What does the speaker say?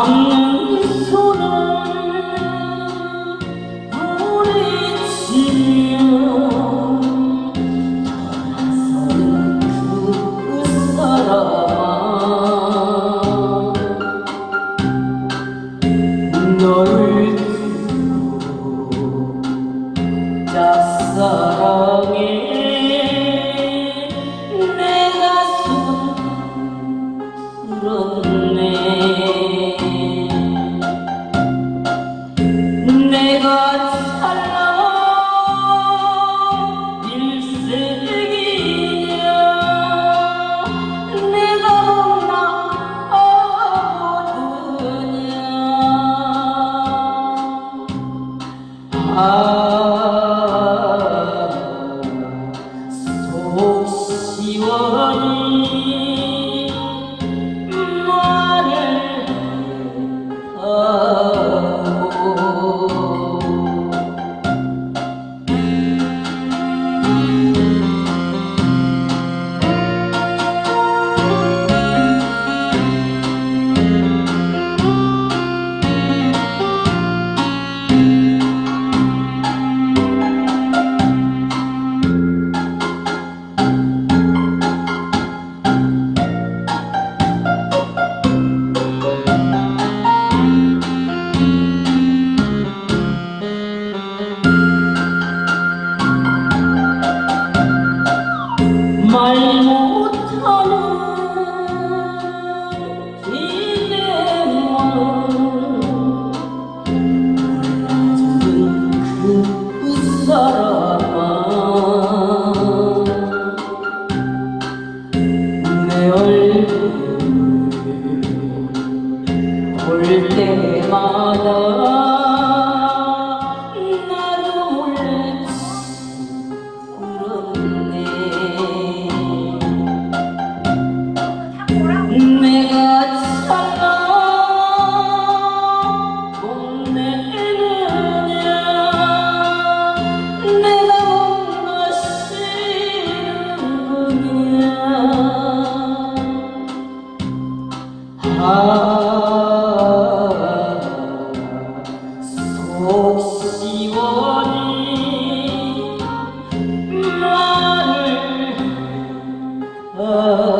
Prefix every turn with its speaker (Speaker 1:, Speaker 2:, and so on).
Speaker 1: 잡는 손을 부딪히며 떠나서는 그 사람 널 두고 짝사랑해 아 속 시원히 볼 때마다 나도 몰래 울었네. 내가 살아 돈내느냐 내가 뭔가 싫은거냐 아, الله